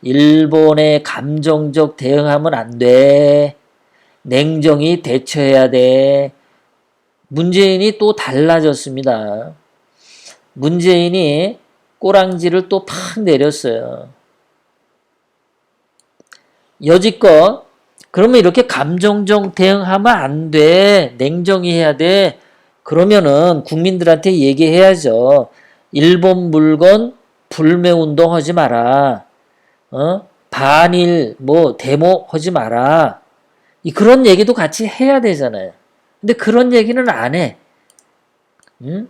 일본에 감정적 대응하면 안 돼. 냉정히 대처해야 돼. 문재인이 또 달라졌습니다. 문재인이 꼬랑지를 또 팍 내렸어요. 여지껏 그러면 이렇게 감정적 대응하면 안 돼. 냉정히 해야 돼. 그러면은 국민들한테 얘기해야죠. 일본 물건 불매 운동 하지 마라. 어? 반일 뭐 데모 하지 마라. 이 그런 얘기도 같이 해야 되잖아요. 근데 그런 얘기는 안 해. 응?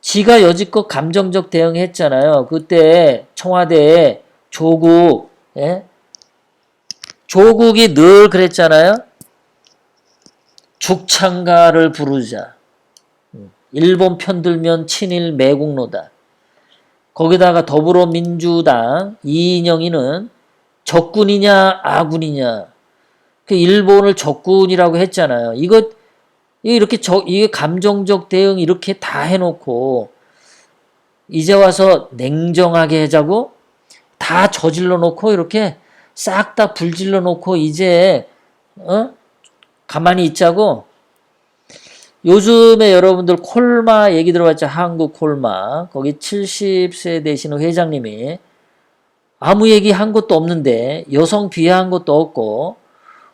지가 여지껏 감정적 대응했잖아요. 그때 청와대에 조국, 예? 조국이 늘 그랬잖아요. 죽창가를 부르자. 음, 일본 편들면 친일 매국노다. 거기다가 더불어민주당 이인영이는 적군이냐 아군이냐. 그 일본을 적군이라고 했잖아요. 이거 이렇게 저 이게 감정적 대응 이렇게 다 해놓고 이제 와서 냉정하게 하자고 다 저질러 놓고 이렇게 싹 다 불질러 놓고 이제 어 가만히 있자고 요즘에 여러분들 콜마 얘기 들어봤죠 한국 콜마 거기 70세 되시는 회장님이 아무 얘기 한 것도 없는데 여성 비하한 것도 없고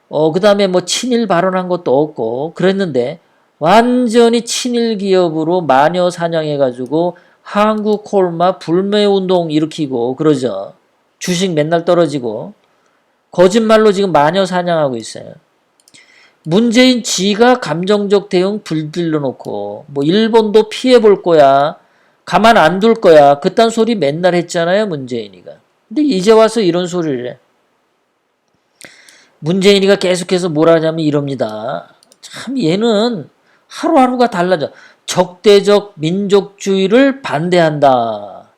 어, 그 다음에 뭐 친일 발언한 것도 없고 그랬는데 완전히 친일 기업으로 마녀 사냥해가지고 한국 콜마 불매 운동 일으키고 그러죠. 주식 맨날 떨어지고 거짓말로 지금 마녀 사냥하고 있어요. 문재인 지가 감정적 대응 불들러 놓고 뭐 일본도 피해 볼 거야. 가만 안 둘 거야. 그딴 소리 맨날 했잖아요, 문재인이가. 근데 이제 와서 이런 소리를 해. 문재인이가 계속해서 뭐라 하냐면 이럽니다. 참 얘는 하루하루가 달라져. 적대적 민족주의를 반대한다.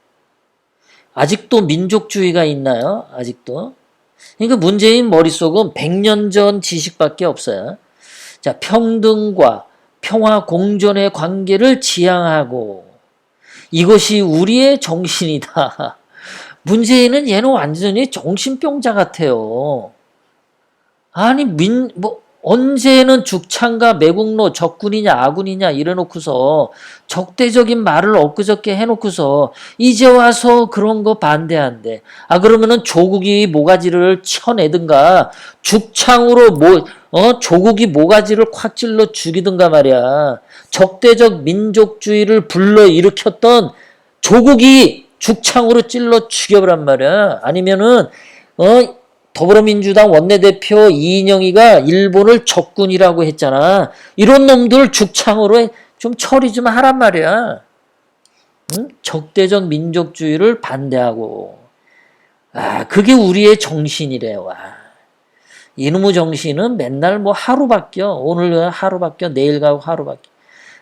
아직도 민족주의가 있나요? 아직도? 그러니까 문재인 머릿속은 100년 전 지식밖에 없어요. 자, 평등과 평화 공존의 관계를 지향하고 이것이 우리의 정신이다. 문재인은 얘는 완전히 정신병자 같아요. 아니 민뭐 언제는 죽창가 매국노 적군이냐 아군이냐 이래놓고서 적대적인 말을 엊그저께 해놓고서 이제 와서 그런 거 반대한대. 아 그러면은 조국이 모가지를 쳐내든가 죽창으로 뭐 어 조국이 모가지를 콱 찔러 죽이든가 말이야. 적대적 민족주의를 불러 일으켰던 조국이 죽창으로 찔러 죽여버란 말이야. 아니면은 어 더불어민주당 원내대표 이인영이가 일본을 적군이라고 했잖아. 이런 놈들 죽창으로 좀 처리 좀 하란 말이야. 응? 적대적 민족주의를 반대하고. 아, 그게 우리의 정신이래, 와. 이놈의 정신은 맨날 뭐 하루 바뀌어. 오늘 하루 바뀌어. 내일 가고 하루 바뀌어.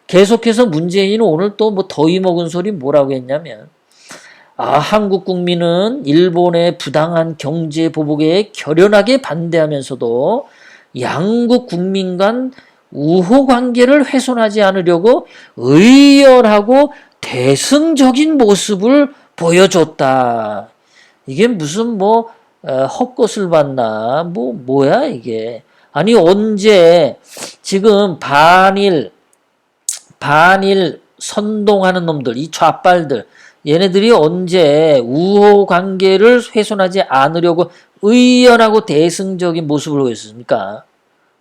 계속해서 문재인은 오늘 또 뭐 더위 먹은 소리 뭐라고 했냐면, 아, 한국 국민은 일본의 부당한 경제 보복에 결연하게 반대하면서도 양국 국민 간 우호 관계를 훼손하지 않으려고 의연하고 대승적인 모습을 보여줬다. 이게 무슨 뭐 어, 헛것을 봤나? 뭐 뭐야 이게? 아니 언제 지금 반일 반일 선동하는 놈들 이 좌빨들 얘네들이 언제 우호 관계를 훼손하지 않으려고 의연하고 대승적인 모습을 보였습니까?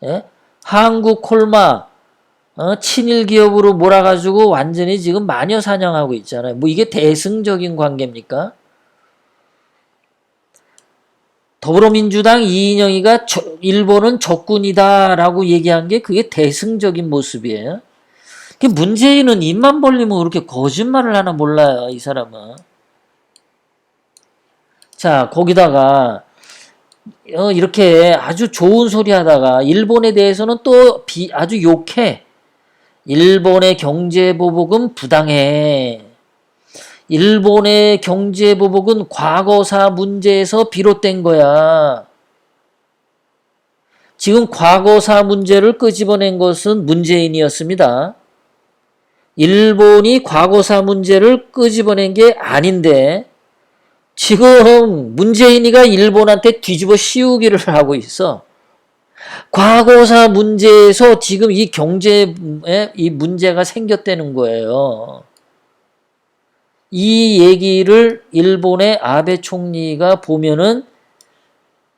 예? 한국 콜마 어? 친일 기업으로 몰아가지고 완전히 지금 마녀 사냥하고 있잖아요. 뭐 이게 대승적인 관계입니까? 더불어민주당 이인영이가 일본은 적군이다라고 얘기한 게 그게 대승적인 모습이에요. 문재인은 입만 벌리면 그렇게 거짓말을 하나 몰라요, 이 사람은. 자, 거기다가, 어, 이렇게 아주 좋은 소리 하다가, 일본에 대해서는 또 비, 아주 욕해. 일본의 경제보복은 부당해. 일본의 경제보복은 과거사 문제에서 비롯된 거야. 지금 과거사 문제를 끄집어낸 것은 문재인이었습니다. 일본이 과거사 문제를 끄집어낸 게 아닌데 지금 문재인이가 일본한테 뒤집어 씌우기를 하고 있어. 과거사 문제에서 지금 이 경제에 이 문제가 생겼다는 거예요. 이 얘기를 일본의 아베 총리가 보면은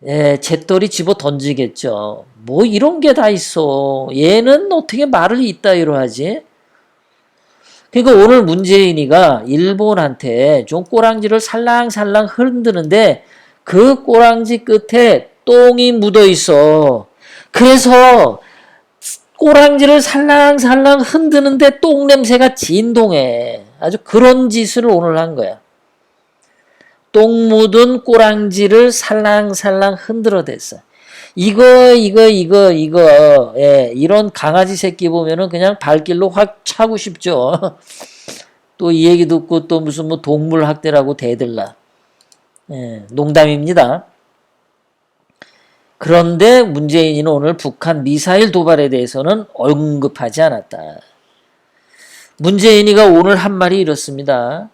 예, 재떨이 집어 던지겠죠. 뭐 이런 게 다 있어. 얘는 어떻게 말을 이따위로 하지? 그러니까 오늘 문재인이가 일본한테 좀 꼬랑지를 살랑살랑 흔드는데 그 꼬랑지 끝에 똥이 묻어 있어. 그래서 꼬랑지를 살랑살랑 흔드는데 똥 냄새가 진동해. 아주 그런 짓을 오늘 한 거야. 똥 묻은 꼬랑지를 살랑살랑 흔들어댔어. 이거 이거 이거 이거 예, 이런 강아지 새끼 보면은 그냥 발길로 확 차고 싶죠. 또 이 얘기 듣고 또 무슨 뭐 동물 학대라고 대들라. 예, 농담입니다. 그런데 문재인이는 오늘 북한 미사일 도발에 대해서는 언급하지 않았다. 문재인이가 오늘 한 말이 이렇습니다.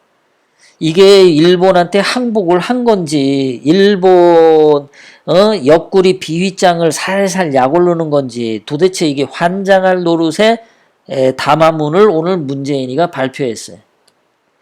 이게 일본한테 항복을 한 건지 일본 어, 옆구리 비위장을 살살 약올르는 건지 도대체 이게 환장할 노릇의 에, 담화문을 오늘 문재인이가 발표했어요.